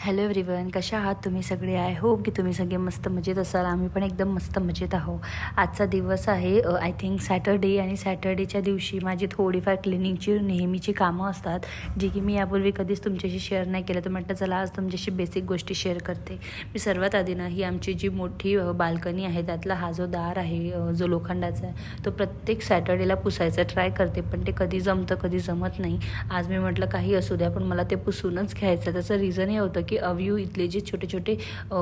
Hello everyone कशा आहात तुम्ही सगळे? आय होप की तुम्ही सगळे मस्त मजेत असाल. आम्ही पण एकदम मस्त मजेत आहो आजचा दिवस आहे आय थिंक सॅटर्डे आणि सॅटर्डेच्या दिवशी माझी थोडीफार क्लिनिंगची नेहमीची कामं असतात जी की मी यापूर्वी कधीच तुमच्याशी शेअर नाही केलं. तर म्हटलं चला आज तुमच्याशी बेसिक गोष्टी शेअर करते. मी सर्वात आधी ना ही आमची जी मोठी बाल्कनी आहे त्यातला हा जो दार आहे जो लोखंडाचा आहे तो प्रत्येक सॅटर्डेला पुसायचा ट्राय करते. पण ते कधी जमतं कधी जमत नाही. आज मी म्हटलं काही असू द्या पण मला ते पुसूनच घ्यायचं त्याचं रिझन हे होतं की अव्यू इथले जे छोटे छोटे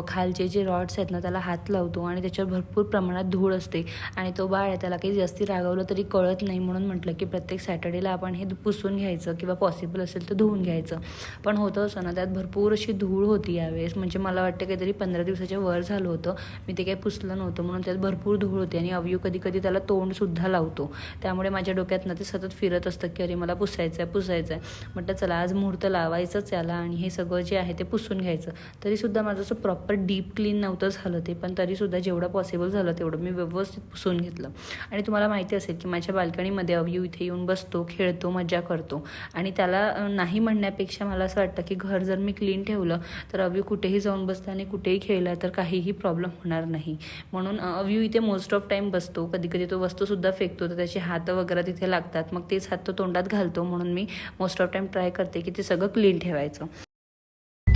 खालचे जे रॉड्स आहेत ना त्याला हात लावतो आणि त्याच्यावर भरपूर प्रमाणात धूळ असते. आणि तो बाळ आहे त्याला काही जास्ती रागवलं तरी कळत नाही म्हणून म्हटलं की प्रत्येक सॅटर्डेला आपण हे पुसून घ्यायचं किंवा पॉसिबल असेल तर धुवून घ्यायचं. पण होतं असं ना त्यात भरपूर अशी धूळ होती यावेळेस. म्हणजे मला वाटतं काहीतरी पंधरा दिवसाच्या वर झालं होतं. मी ते काही पुसलं नव्हतं म्हणून त्यात भरपूर धूळ होती आणि अवयू कधी कधी त्याला तोंडसुद्धा लावतो. त्यामुळे माझ्या डोक्यात ना ते सतत फिरत असतं की अरे मला पुसायचं आहे पुसायचं आहे म्हटलं चला आज मुहूर्त लावायचंच याला आणि हे सगळं जे आहे ते पुसून घ्यायचं. तरीसुद्धा माझं असं प्रॉपर डीप क्लीन नव्हतं झालं ते पण तरीसुद्धा जेवढं पॉसिबल झालं तेवढं मी व्यवस्थित पुसून घेतलं. आणि तुम्हाला माहिती असेल की माझ्या बाल्कनीमध्ये अवयू इथे येऊन बसतो खेळतो मजा करतो. आणि त्याला नाही म्हणण्यापेक्षा मला असं वाटतं की घर जर मी क्लीन ठेवलं तर अवयू कुठेही जाऊन बसतं आणि कुठेही खेळला तर काहीही प्रॉब्लेम होणार नाही. म्हणून अव्यू इथे मोस्ट ऑफ टाईम बसतो. कधी कधी तो वस्तूसुद्धा फेकतो तर त्याचे हात वगैरे तिथे लागतात. मग तेच हात तो तोंडात घालतो म्हणून मी मोस्ट ऑफ टाईम ट्राय करते की ते सगळं क्लीन ठेवायचं.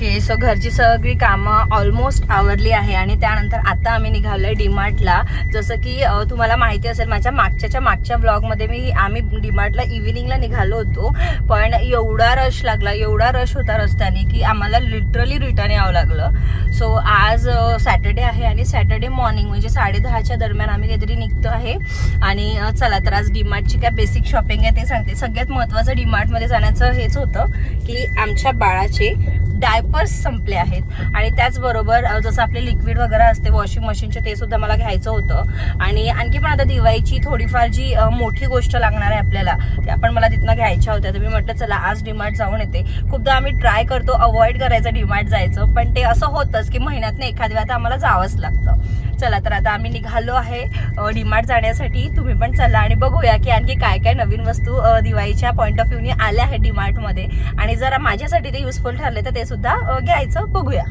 ओके सो घरची सगळी कामं ऑलमोस्ट आवरली आहे आणि त्यानंतर आता आम्ही निघालोय डीमार्टला. जसं की तुम्हाला माहिती असेल माझ्या मागच्याच्या मागच्या ब्लॉगमध्ये मी आम्ही डीमार्टला इव्हिनिंगला निघालो होतो. पण एवढा रश लागला एवढा रश होता रस्त्याने की आम्हाला लिटरली रिटर्न यावं लागलं. सो आज सॅटर्डे आहे आणि सॅटर्डे मॉर्निंग म्हणजे साडेदहाच्या दरम्यान आम्ही काहीतरी निघतो आहे. आणि चला तर आज डीमार्टची काय बेसिक शॉपिंग आहे ते सांगते. सगळ्यात महत्त्वाचं डीमार्टमध्ये जाण्याचं हेच होतं की आमच्या बाळाचे डायपर्स संपले आहेत. आणि त्याचबरोबर जसं आपले लिक्विड वगैरे असते वॉशिंग मशीनचे ते सुद्धा मला घ्यायचं होतं. आणि आणखी पण आता दिवाळीची थोडीफार जी मोठी गोष्ट लागणार आहे आपल्याला त्या पण मला तिथनं घ्यायच्या होत्या. तर मी म्हटलं चला आज डीमार्ट जाऊन येते. खूपदा आम्ही ट्राय करतो अवॉइड करायचं डीमार्ट जायचं. पण ते असं होतंच की महिन्यातनं एखाद्या वेळा आम्हाला जावंच लागतं. चला तर आता आम्ही निघालो आहे डीमार्ट जाण्यासाठी. तुम्ही पण चला आणि बघूया की आणखी काय काय नवीन वस्तू दिवाळीच्या पॉईंट ऑफ व्ह्यूने आल्या आहेत डीमार्टमध्ये आणि जरा माझ्यासाठी ते युजफुल ठरले तर ते सुद्धा घ्यायचं. बघूया.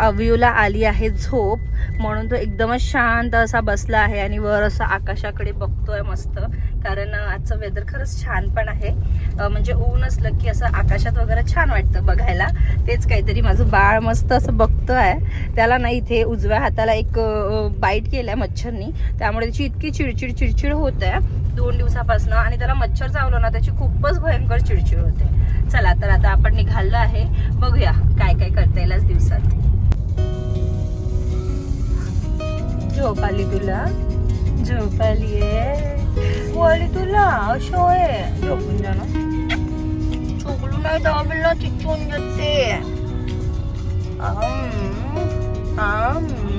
अव्यूला आली आहे झोप म्हणून तो एकदमच शांत असा बसला आहे आणि वर असं आकाशाकडे बघतोय मस्त. कारण आजचं वेदर खरंच छान पण आहे. म्हणजे ऊन असलं की असं आकाशात वगैरे छान वाटतं बघायला. तेच काहीतरी माझं बाळ मस्त असं बघतोय. त्याला ना इथे उजव्या हाताला एक बाईट केलाय मच्छरनी. त्यामुळे त्याची इतकी चिडचिड चिडचिड होत आहे दोन दिवसापासून आणि त्याला मच्छर चावलं ना त्याची खूपच भयंकर चिडचिड होते. चला तर आता आपण निघालो आहे. बघूया काय काय करता येईल आज दिवसात. झोप आली तुला? झोप आली आहे. हो आली तुला? अशो आहे झोपून जा ना. चोकलू नाही दाबीला चिचून जाते. आम, आम.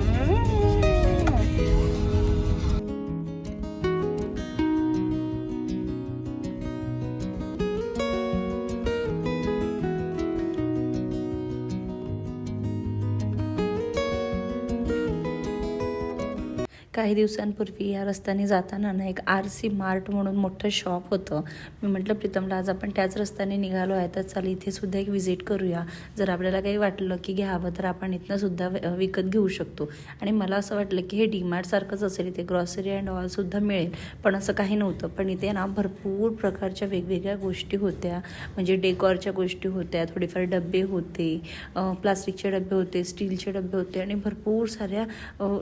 काही दिवसांपूर्वी या रस्त्याने जाताना ना एक आर सी मार्ट म्हणून मोठं शॉप होतं. मी म्हटलं प्रीतमला आज आपण त्याच रस्त्याने निघालो आहे तर चल इथे सुद्धा एक व्हिजिट करूया. जर आपल्याला काही वाटलं की घ्यावं तर आपण इथनं सुद्धा विकत घेऊ शकतो. आणि मला असं वाटलं की हे डीमार्ट सारखंच असेल इथे ग्रॉसरी अँड ऑल सुद्धा मिळेल. पण असं काही नव्हतं. पण इथे ना भरपूर प्रकारच्या वेगवेगळ्या गोष्टी होत्या. म्हणजे डेकॉरच्या गोष्टी होत्या थोडेफार डबे होते प्लास्टिकचे डबे होते स्टीलचे डबे होते आणि भरपूर साऱ्या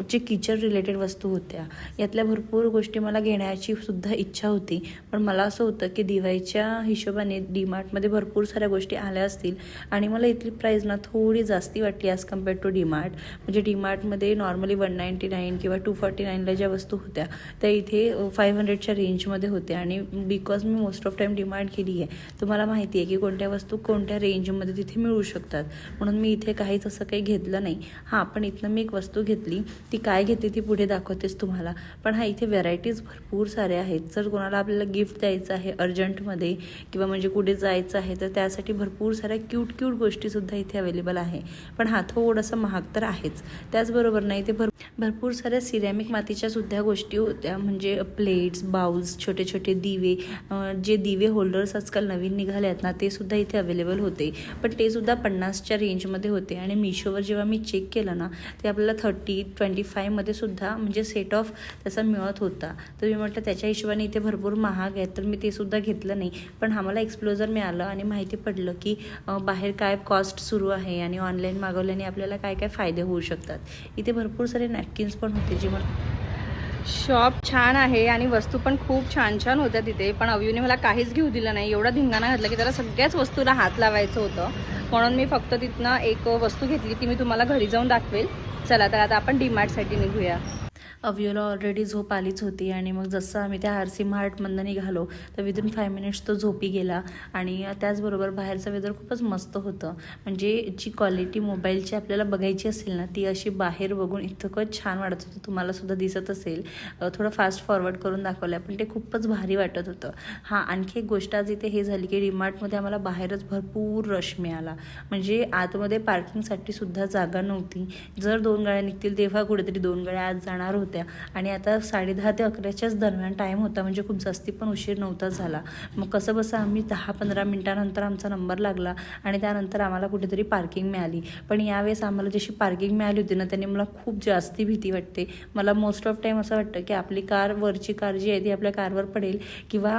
जे किचन रिलेटेड वस्तू वस्तू होत्या. यातल्या भरपूर गोष्टी मला घेण्याची सुद्धा इच्छा होती. पण मला असं होतं की दिवाळीच्या हिशोबाने डीमार्टमध्ये भरपूर साऱ्या गोष्टी आल्या असतील आणि मला इथली प्राईज ना थोडी जास्ती वाटली ॲज कंपेअर टू डीमार्ट म्हणजे डीमार्टमध्ये नॉर्मली वन नाईंटी नाईन किंवा टू फॉर्टी नाईनला ज्या वस्तू होत्या त्या इथे फाईव्ह हंड्रेडच्या रेंजमध्ये होत्या. आणि बिकॉज मी मोस्ट ऑफ टाईम डिमांड केली आहे तुम्हाला माहिती आहे की कोणत्या वस्तू कोणत्या रेंजमध्ये तिथे मिळू शकतात. म्हणून मी इथे काहीच असं काही घेतलं नाही. हां पण इथनं मी एक वस्तू घेतली. ती काय घेतली ती पुढे दाखव दाखवतेच तुम्हाला. पण हा इथे व्हरायटीज भरपूर साऱ्या आहेत. जर कोणाला आपल्याला गिफ्ट द्यायचं आहे अर्जंटमध्ये किंवा म्हणजे कुठे जायचं आहे तर त्यासाठी भरपूर साऱ्या क्यूट क्यूट गोष्टीसुद्धा इथे अवेलेबल आहे. पण हा थोडंसं महाग तर आहेच. त्याचबरोबर ना इथे भर भरपूर साऱ्या सिरॅमिक मातीच्या सुद्धा गोष्टी होत्या. म्हणजे प्लेट्स बाउल्स छोटे छोटे दिवे जे दिवे होल्डर्स आजकाल नवीन निघाले आहेत ना ते सुद्धा इथे अवेलेबल होते. पण ते सुद्धा पन्नासच्या रेंजमध्ये होते. आणि मिशोवर जेव्हा मी चेक केलं ना ते आपल्याला थर्टी ट्वेंटी फायमध्ये सुद्धा म्हणजे सेट ऑफ त्याचा मिळत होता. तर मी म्हटलं त्याच्या हिशोबाने इथे भरपूर महाग आहेत. तर मी ते सुद्धा घेतलं नाही. पण आम्हाला एक्सप्लोजर मिळालं आणि माहिती पडलं की बाहेर काय कॉस्ट सुरू आहे आणि ऑनलाईन मागवल्याने आपल्याला काय काय फायदे होऊ शकतात. इथे भरपूर सारे नॅपकिन्स पण होते जे मला शॉप छान आहे आणि वस्तू पण खूप छान छान होत्या तिथे. पण अव्यूने मला काहीच घेऊ दिलं नाही. एवढा धिंगाणा घातला की त्याला सगळ्याच वस्तूला हात लावायचं होतं. म्हणून मी फक्त तिथनं एक वस्तू घेतली ती मी तुम्हाला घरी जाऊन दाखवेल. चला तर आता आपण डीमार्टसाठी निघूया. अविओला ऑलरेडी झोप आलीच होती आणि मग जसं आम्ही त्या आर सी मार्टमधनं निघालो तर विदिन फाय मिनिट्स तो झोपी गेला आणि त्याचबरोबर बाहेरचं वेदर खूपच मस्त होतं. म्हणजे जी क्वालिटी मोबाईलची आपल्याला बघायची असेल ना ती अशी बाहेर बघून इतकं छान वाटत होतं. तुम्हाला सुद्धा दिसत असेल. थोडं फास्ट फॉरवर्ड करून दाखवलं पण ते खूपच भारी वाटत होतं. हां आणखी एक गोष्ट आज इथे हे झाली की डीमार्टमध्ये आम्हाला बाहेरच भरपूर रश मिळाला. म्हणजे आतमध्ये पार्किंगसाठी सुद्धा जागा नव्हती. जर दोन गाड्या निघतील तेव्हा कुठेतरी दोन गाड्या आज जाणार होत्या. होत्या. आणि आता साडेदहा ते अकराच्याच दरम्यान टाईम होता म्हणजे खूप जास्ती पण उशीर नव्हता झाला. मग कसं बसं आम्ही दहा पंधरा मिनटानंतर आमचा नंबर लागला आणि त्यानंतर आम्हाला कुठेतरी पार्किंग मिळाली. पण यावेळेस आम्हाला जशी पार्किंग मिळाली होती ना त्यांनी मला खूप जास्ती भीती वाटते. मला मोस्ट ऑफ टाईम असं वाटतं की आपली कार वरची कार जी आहे ती आपल्या कारवर पडेल किंवा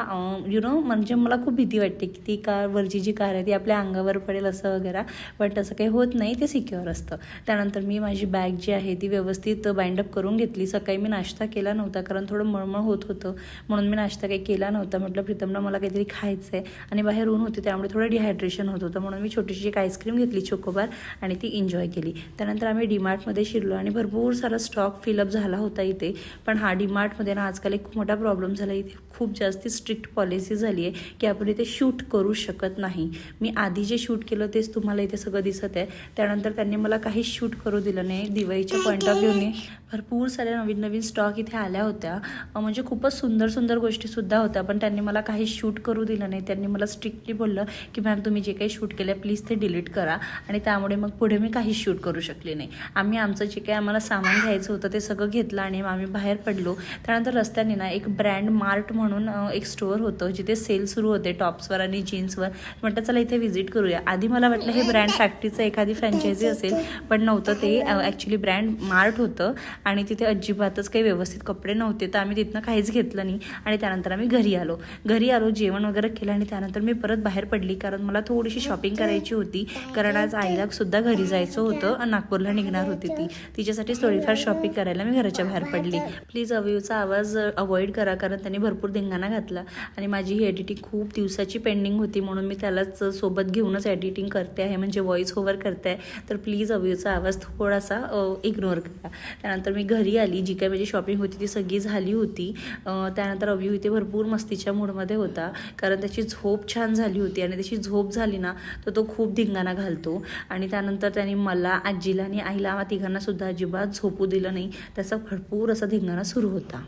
यु नो म्हणजे मला खूप भीती वाटते की ती कार वरची जी कार आहे ती आपल्या अंगावर पडेल असं वगैरे. पण तसं काही होत नाही ते सिक्युअर असतं. त्यानंतर मी माझी बॅग जी आहे ती व्यवस्थित बाइंडअप करून घेतली. सकाळी मी नाश्ता केला नव्हता कारण थोडं मळमळ होत होतं. म्हणून मी नाश्ता काही केला नव्हता. म्हटलं प्रीतमला मला काहीतरी खायचं आहे आणि बाहेर ऊन होते त्यामुळे थोडं डिहायड्रेशन होत होतं. म्हणून मी छोटीशी एक आईस्क्रीम घेतली चोकोबार आणि ती एन्जॉय केली. त्यानंतर आम्ही डीमार्टमध्ये शिरलो आणि भरपूर सारा स्टॉक फिलअप झाला होता इथे. पण हा डीमार्टमध्ये ना आजकाल एक खूप मोठा प्रॉब्लेम झाला. इथे खूप जास्त स्ट्रिक्ट पॉलिसी झाली आहे की आपण इथे शूट करू शकत नाही. मी आधी जे शूट केलं तेच तुम्हाला इथे सगळं दिसत आहे. त्यानंतर त्यांनी मला काही शूट करू दिलं नाही दिवाळीच्या पॉईंट ऑफ व्ह्यूने भरपूर साऱ्या नवीन नवीन स्टॉक इथे आल्या होत्या. म्हणजे खूपच सुंदर सुंदर गोष्टीसुद्धा होत्या पण त्यांनी मला काही शूट करू दिलं नाही. त्यांनी मला स्ट्रिक्टली बोललं की मॅम तुम्ही जे काही शूट केलं प्लीज ते डिलीट करा आणि त्यामुळे मग पुढे मी काहीच शूट करू शकले नाही. आम्ही आमचं जे काही आम्हाला सामान घ्यायचं होतं ते सगळं घेतलं आणि आम्ही बाहेर पडलो. त्यानंतर रस्त्याने ना एक ब्रँड मार्ट म्हणून एक स्टोअर होतं जिथे सेल सुरू होते टॉप्सवर आणि जीन्सवर म्हटलं चला इथे व्हिजिट करूया. आधी मला वाटलं हे ब्रँड फॅक्टरीचं एखादी फ्रँचायझी असेल पण नव्हतं ते ॲक्च्युली ब्रँड मार्ट होतं. आणि तिथे अजिबातच काही व्यवस्थित कपडे नव्हते तर आम्ही तिथनं काहीच घेतलं नाही. आणि त्यानंतर आम्ही घरी आलो. घरी आलो जेवण वगैरे केलं आणि त्यानंतर मी परत बाहेर पडली कारण मला थोडीशी शॉपिंग करायची होती. कारण आज आईला सुद्धा घरी जायचं होतं नागपूरला निघणार होती ती. तिच्यासाठी थोडीफार शॉपिंग करायला मी घराच्या बाहेर पडली. प्लीज अवयूचा आवाज अवॉइड करा कारण त्यांनी भरपूर धिंगाणा घातला. आणि माझी ही एडिटिंग खूप दिवसाची पेंडिंग होती म्हणून मी त्यालाच सोबत घेऊनच एडिटिंग करते आहे. म्हणजे व्हॉइस ओव्हर करते आहे. तर प्लीज अवयूचा आवाज थोडासा इग्नोर करा. त्यानंतर मी घरी आली जी काही माझी शॉपिंग होती ती सगळी झाली होती. त्यानंतर अवयू इथे भरपूर मस्तीच्या मूडमध्ये होता. कारण त्याची झोप छान झाली होती आणि त्याची झोप झाली ना तर तो खूप धिंगाणा घालतो. आणि त्यानंतर त्याने मला आजीला आणि आईला तिघांनासुद्धा अजिबात झोपू दिलं नाही. त्याचा भरपूर असा धिंगाणा सुरू होता.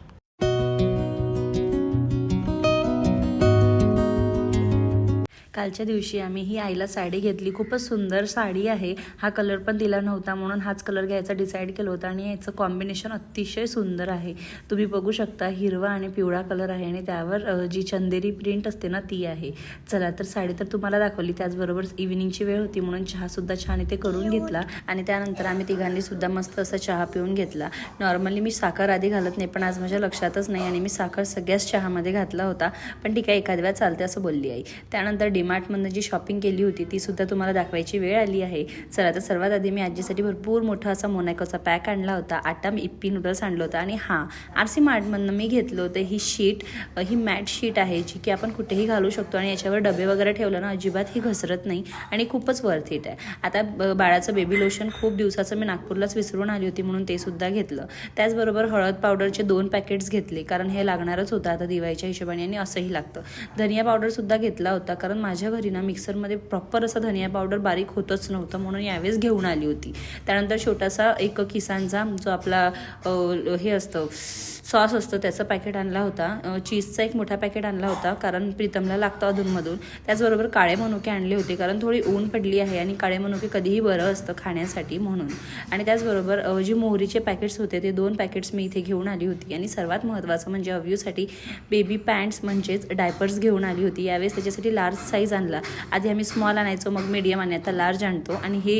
कालच्या दिवशी आम्ही ही आईला साडी घेतली. खूपच सुंदर साडी आहे. हा कलर पण दिला नव्हता म्हणून हाच कलर घ्यायचा डिसाईड केलं होतं आणि याचं कॉम्बिनेशन अतिशय सुंदर आहे. तुम्ही बघू शकता हिरवा आणि पिवळा कलर आहे आणि त्यावर जी चंदेरी प्रिंट असते ना ती आहे. चला तर साडी तर तुम्हाला दाखवली. त्याचबरोबर इव्हिनिंगची वेळ होती म्हणून चहासुद्धा छान इथे करून घेतला. आणि त्यानंतर आम्ही तिघांनी सुद्धा मस्त असा चहा पिऊन घेतला. नॉर्मली मी साखर आधी घालत नाही पण आज माझ्या लक्षातच नाही आणि मी साखर सगळ्याच चहामध्ये घातला होता. पण ठीक आहे एखाद्या वेळा चालते असं बोलली आई. त्यानंतर डीमार्टमधनं जी शॉपिंग केली होती ती सुद्धा तुम्हाला दाखवायची वेळ आली आहे. चला तर सर्वात आधी मी आजीसाठी भरपूर मोठा असा मोनॅकोचा पॅक आणला होता. आटा इप्पी नूडल्स आणलं होतं आणि हां आर सी मार्टमधनं मी घेतलं होतं. ही शीट ही मॅट शीट आहे जी की आपण कुठेही घालू शकतो आणि याच्यावर डबे वगैरे ठेवलं ना अजिबात ही घसरत नाही आणि खूपच वर्थ इट आहे. आता ब- बाळाचं बेबी लोशन खूप दिवसाचं मी नागपूरलाच विसरून आली होती म्हणून ते सुद्धा घेतलं. त्याचबरोबर हळद पावडरचे दोन पॅकेट्स घेतले कारण हे लागणारच होतं आता दिवाळीच्या हिशोबाने आणि असंही लागतं. धनिया पावडरसुद्धा घेतला होता कारण माझ्या माझ्या घरी ना मिक्सरमध्ये प्रॉपर असं धनिया पावडर बारीक होतच नव्हतं म्हणून यावेळेस घेऊन आली होती. त्यानंतर छोटासा एक किसानचा जो आपला हे असतं सॉस असतं त्याचं पॅकेट आणला होता. चीजचा एक मोठा पॅकेट आणला होता कारण प्रीतमला लागतं अधूनमधून. त्याचबरोबर काळे मनुके आणले होते कारण थोडी ऊन पडली आहे आणि काळे मनुके कधीही बरं असतं खाण्यासाठी म्हणून. आणि त्याचबरोबर जे मोहरीचे पॅकेट्स होते ते दोन पॅकेट्स मी इथे घेऊन आली होती. आणि सर्वात महत्त्वाचं म्हणजे अव्यूसाठी बेबी पॅन्ट्स म्हणजेच डायपर्स घेऊन आली होती. यावेळेस त्याच्यासाठी लार्ज साईज आणला. आधी आम्ही स्मॉल आणायचो मग मीडियम आणि आता लार्ज आणतो. आणि हे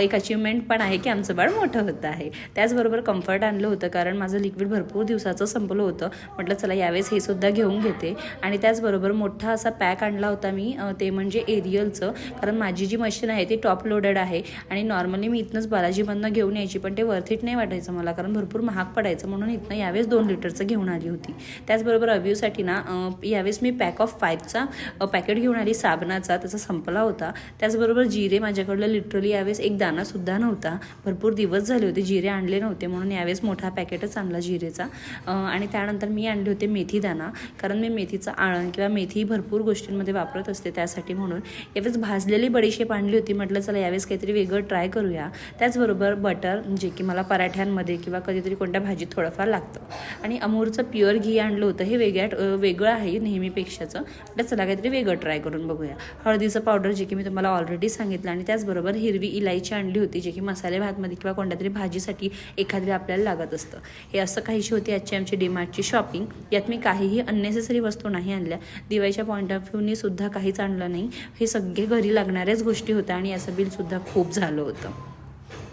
एक अचिव्हमेंट पण आहे की आमचं बाळ मोठं होतं आहे. त्याचबरोबर कम्फर्ट आणलं होतं कारण माझं लिक्विड भरपूर दिवसाचं संपलं होतं. म्हटलं चला यावेळेस हे सुद्धा घेऊन घेते. आणि त्याचबरोबर मोठा असा पॅक आणला होता मी ते म्हणजे एरियलचं कारण माझी जी मशीन आहे ती टॉप लोडेड आहे. आणि नॉर्मली मी इथनंच बालाजीमधनं घेऊन यायची पण ते वर्थिट नाही वाटायचं मला कारण भरपूर महाग पडायचं. म्हणून इथनं यावेळेस दोन लिटरचं घेऊन आली होती. त्याचबरोबर अव्ह्यूसाठी ना यावेळेस मी पॅक ऑफ फाईव्हचा पॅकेट घेऊन आली साबणाचा त्याचा संपला होता. त्याचबरोबर जिरे माझ्याकडलं लिटरली यावेळेस एक दाणासुद्धा नव्हता. भरपूर दिवस झाले होते जिरे आणले नव्हते म्हणून यावेळेस मोठा पॅकेटच आणला जिरेचा. आणि त्यानंतर मी आणले होते मेथी दाणा कारण मी मेथीचं आळण किंवा मेथी भरपूर गोष्टींमध्ये वापरत असते त्यासाठी म्हणून. यावेळेस भाजलेली बडीशेप आणली होती. म्हटलं चला यावेळेस काहीतरी वेगळं ट्राय करूया. त्याचबरोबर बटर जे की मला पराठ्यांमध्ये किंवा कधीतरी कोणत्या भाजीत थोडंफार लागतं. आणि अमूरचं प्युअर घी आणलं होतं. हे वेगळ्या वेगळं आहे नेहमीपेक्षाचं. म्हटलं चला काहीतरी वेगळं ट्राय करून बघूया. हळदीचं पावडर जे की मी तुम्हाला ऑलरेडी सांगितलं आणि त्याचबरोबर हिरवी इलायची आणली होती जे की मसाले भातमध्ये किंवा कोणत्या तरी भाजीसाठी एखाद्या आपल्याला लागत असतं. हे असं काहीशी होती आजची आमची डीमार्टची शॉपिंग यात मी काहीही अननेसेसरी वस्तू नाही आणल्या. दिवाळीच्या पॉईंट ऑफ व्ह्यूनी सुद्धा काहीच आणलं नाही. हे सगळे घरी लागणाऱ्याच गोष्टी होत्या आणि याचं बिलसुद्धा खूप झालं होतं.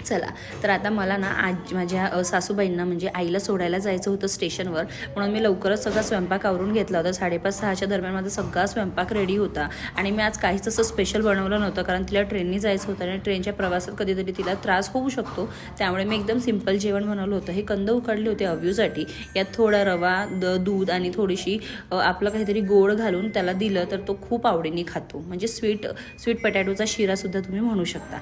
चला. तर आता मला ना आज माझ्या सासूबाईंना म्हणजे आईला सोडायला जायचं होतं स्टेशनवर. म्हणून मी लवकरच सगळा स्वयंपाक आवरून घेतला होता. साडेपाच सहाच्या दरम्यान माझा सगळा स्वयंपाक रेडी होता. आणि मी आज काहीच असं स्पेशल बनवलं नव्हतं कारण तिला ट्रेननी जायचं होतं आणि ट्रेनच्या प्रवासात कधीतरी तिला त्रास होऊ शकतो. त्यामुळे मी एकदम सिंपल जेवण बनवलं होतं. हे कंद उकडले होते अव्यूसाठी. यात थोडा रवा द दूध आणि थोडीशी आपलं काहीतरी गोड घालून त्याला दिलं तर तो खूप आवडीने खातो. म्हणजे स्वीट स्वीट पटॅटोचा शिरासुद्धा तुम्ही म्हणू शकता.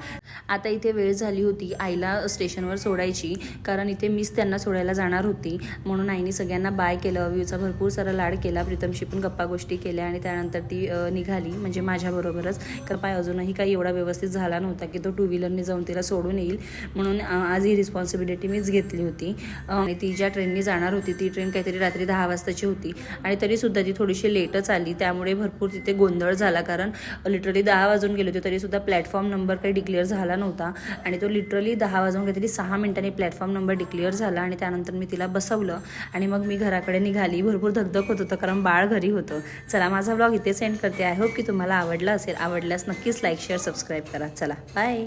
आता इथे वेळ झाली होती आईला स्टेशनवर सोडायची कारण इथे मीच त्यांना सोडायला जाणार होती. म्हणून आईने सगळ्यांना बाय केलं. अव्यूचा भरपूर सारा लाड केला. प्रीतमशी पण गप्पा गोष्टी केल्या आणि त्यानंतर ती निघाली म्हणजे माझ्याबरोबरच कारण पाय अजूनही काही एवढा व्यवस्थित झाला नव्हता की तो टू व्हीलरने जाऊन तिला सोडून येईल. म्हणून आज ही रिस्पॉन्सिबिलिटी मीच घेतली होती. आणि ती ज्या ट्रेननी जाणार होती ती ट्रेन काहीतरी रात्री दहा वाजताची होती. आणि तरीसुद्धा ती थोडीशी लेटच आली. त्यामुळे भरपूर तिथे गोंधळ झाला. कारण लिटरली दहा वाजून गेले होते तरीसुद्धा प्लॅटफॉर्म नंबर काही डिक्लेअर झाला नव्हता. आणि तो लिटरली दहा वाजून काहीतरी सहा मिनिटांनी प्लॅटफॉर्म नंबर डिक्लेअर झाला आणि त्यानंतर मी तिला बसवलं. आणि मग मी घराकडे निघाली. भरपूर धगधग होत होतं कारण बाळ घरी होतं. चला माझा ब्लॉग इथे सेंड करते. आय होप की तुम्हाला आवडला असेल. आवडल्यास नक्कीच लाईक शेअर सबस्क्राईब करा. चला बाय